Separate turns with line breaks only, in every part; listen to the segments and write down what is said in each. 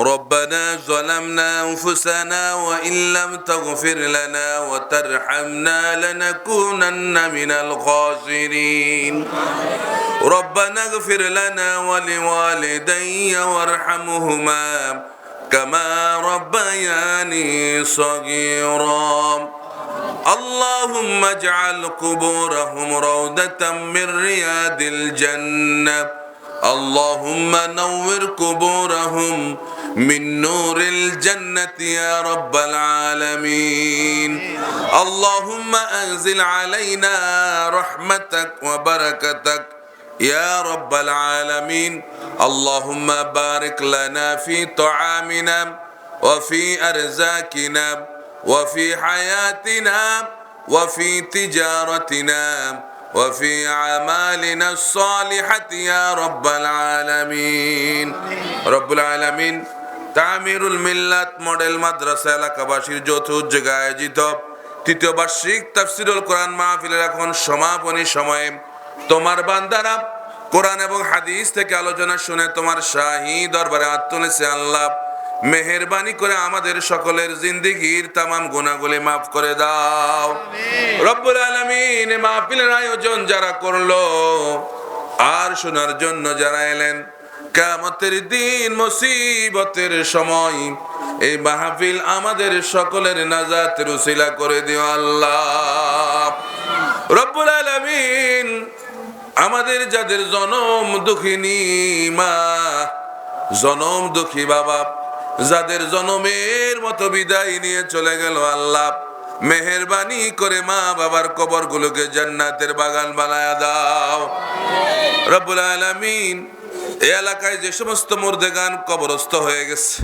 ربنا ظلمنا أنفسنا وإن لم تغفر لنا وترحمنا لنكونن من الخاسرين. ربنا اغفر لنا ولوالدي وارحمهما كما ربياني صغيرا. اللهم اجعل قبورهم روضة من رياض الجنة. اللهم نور قبورهم من نور الجنة يا رب العالمين. اللهم أنزل علينا رحمتك وبركتك يا رب العالمين. اللهم بارك لنا في طعامنا وفي أرزاقنا وفي حياتنا وفي تجارتنا وفي أعمالنا الصالحة يا رب العالمين. رب العالمين. তামিরুল মিল্লাত model মাদ্রাসা এলাকাবাসীর যৌথ উদ্যোগে আয়োজিত তৃতীয় বার্ষিক তাফসিরুল কোরআন মাহফিলের এখন সমাপনী সময়ে তোমার বান্দারা কোরআন এবং হাদিস থেকে আলোচনা শুনে তোমার শাহী দরবারে আত্মনেছে আল্লাহ। মেহেরবানি করে আমাদের সকলের জিন্দিগির তামাম গুণাগুলি মাফ করে দাও। রব্বুল আলমিন মাহফিলের আয়োজন যারা করল আর শোনার জন্য যারা এলেন কামতের দিন মুসিবতের সময় এই মাহফিল আমাদের সকলের নাজাতের উসিলা করে দিও আল্লাহ। রব্বুল আলামিন আমাদের যাদের জনম দুঃখিনী মা জনম দুঃখী বাবা, যাদের জনমের মতো বিদায় নিয়ে চলে গেল আল্লাহ, মেহেরবানি করে মা বাবার কবরগুলোকে জান্নাতের বাগান বানায় দাও। রব্বুল আলামিন এলাকায় যে সমস্ত মুর্দেগান কবরস্থ হয়ে গেছে,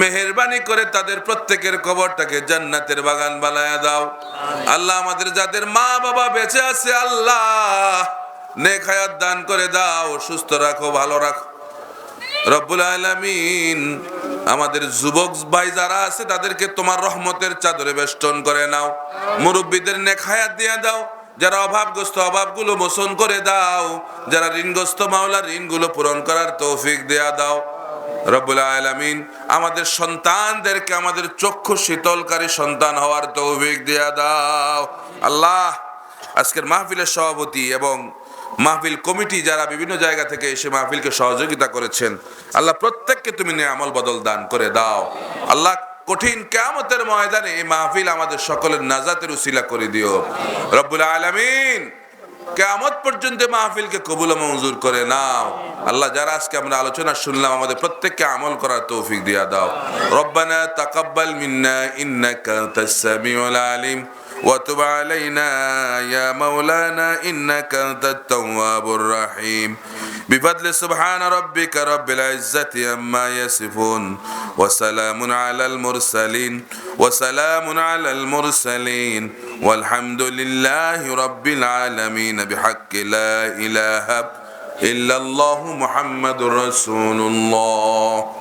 মেহেরবানি করে তাদের প্রত্যেকের কবরটাকে জান্নাতের বাগান বানায় দাও। আল্লাহ আমাদের যাদের মা বাবা বেঁচে আছে, আল্লাহ নেক হায়াত দান করে দাও, সুস্থ রাখো, ভালো রাখো। রব্বুল আলামিন আমাদের যুবক ভাই যারা আছে, তাদেরকে তোমার রহমতের চাদরে বেষ্টন করে নাও। মুরব্বীদের নেক হায়াত দিয়ে দাও। যারা অভাবগ্রস্ত অভাবগুলো মোচন করে দাও, যারা ঋণগ্রস্ত মাওলা ঋণগুলো পূরণ করার তৌফিক দেয়া দাও। রব্বুল আলামিন আমাদের সন্তানদেরকে আমাদের চক্ষু শীতলকারী সন্তান হওয়ার তৌফিক দেয়া দাও। আল্লাহ, আজকের মাহফিলের সভাপতি এবং মাহফিল কমিটি যারা বিভিন্ন জায়গা থেকে এসে মাহফিলকে সহযোগিতা করেছেন, আল্লাহ প্রত্যেককে তুমি নিয়ে আমল বদল দান করে দাও। আল্লাহ কঠিন কেমতের ময়দানে এই মাহফিল আমাদের সকলের নাজাতের উসিলা করে দিও। রব্বুল আলমিন কেমত পর্যন্ত মাহফিলকে কবুল মঞ্জুর করে নাও। আল্লাহ যারা আজকে আমরা আলোচনা শুনলাম, আমাদের প্রত্যেককে আমল করার তৌফিক দিয়া দাও। রব্বানা তাকাব্বাল মিন্না ইন্নাকা তাসসামিউল আলিম। وتب علينا يا مولانا إنك أنت التواب الرحيم بفضل سبحان ربك رب العزة عما يصفون وسلام على المرسلين وسلام على المرسلين والحمد لله رب العالمين بحق لا إله إلا الله محمد رسول الله